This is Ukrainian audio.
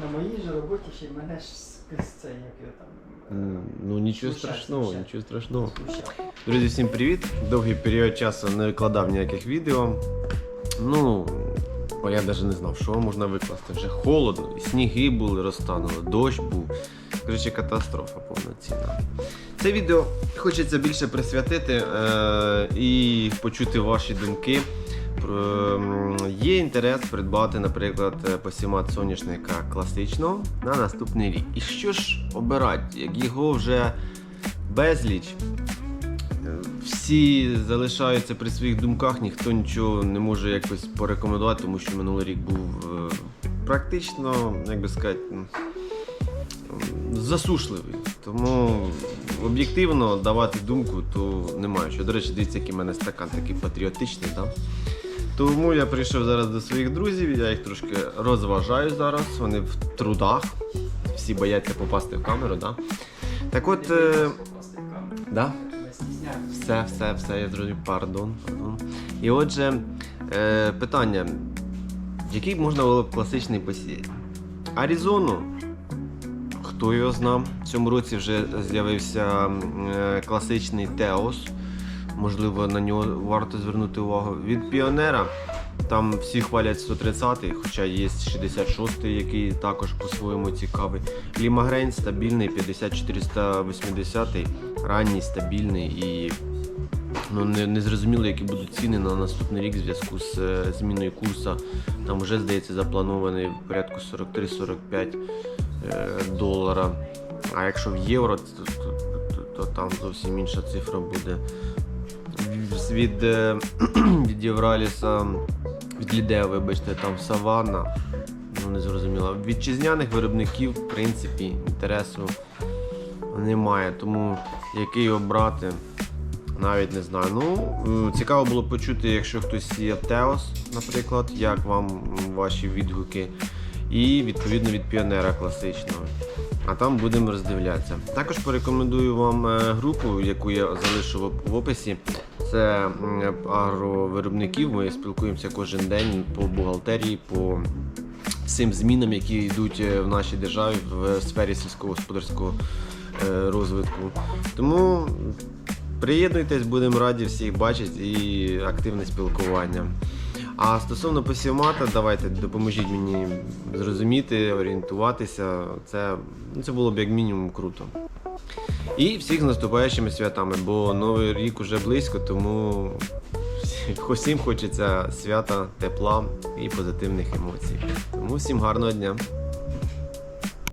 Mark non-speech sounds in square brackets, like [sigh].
на моїй же роботі ще й мене ж це, як його там. Ну нічого страшного, нічого страшного. Друзі, всім привіт! Довгий період часу не викладав ніяких відео. Ну, бо я навіть не знав, що можна викласти. Вже холодно, і сніги були, розтанули, дощ був. Коротше, катастрофа повноцінна. Це відео хочеться більше присвятити е- і почути ваші думки. Про, м, Є інтерес придбати, наприклад, е, посімат соняшника класичного на наступний рік. І що ж обирати, як його вже безліч, Е, всі залишаються при своїх думках, ніхто нічого не може якось порекомендувати, тому що минулий рік був е, практично, як би сказати, засушливий. Тому об'єктивно давати думку то немає. Що, до речі, дивіться, який в мене стакан такий патріотичний. Да? Тому я прийшов зараз до своїх друзів, я їх трошки розважаю зараз, вони в трудах, всі бояться попасти в камеру. Да? Так от. Е... Да? Все, все, все, я зрозумів, пардон, пардон. І отже, е, питання. Який можна було б класичний посіяти? Аризону. Хто його знав? В цьому році вже з'явився е, класичний Теос. Можливо, на нього варто звернути увагу. Від піонера там всі хвалять 130-й, хоча є 66-й, який також по-своєму цікавий. Лімагрейн стабільний, 5480-й, ранній, стабільний і ну, не, не зрозуміло, які будуть ціни на наступний рік в зв'язку з е, зміною курсу. Там вже, здається, запланований порядку 43-45 е, долара. А якщо в євро, то, то, то, то там зовсім інша цифра буде. Від, е, [clears throat] від Євраліса, від Лідея, вибачте, там Саванна. Ну, не зрозуміло. Вітчизняних виробників, в принципі, інтересу немає. Тому який обрати, навіть не знаю. Ну, е, цікаво було почути, якщо хтось сіяв Теос, наприклад, як вам ваші відгуки. І відповідно від піонера класичного. А там будемо роздивлятися. Також порекомендую вам е, групу, яку я залишу в описі. Це агровиробників. Ми спілкуємося кожен день по бухгалтерії, по всім змінам, які йдуть е, в нашій державі в сфері сільськогосподарського е, розвитку. Тому приєднуйтесь, будемо раді всіх бачити і активне спілкування. А стосовно посівмата, давайте допоможіть мені зрозуміти, орієнтуватися. Це, ну, це було б як мінімум круто. І всіх з наступаючими святами, бо новий рік уже близько, тому [laughs] усім хочеться свята, тепла і позитивних емоцій. Тому всім гарного дня!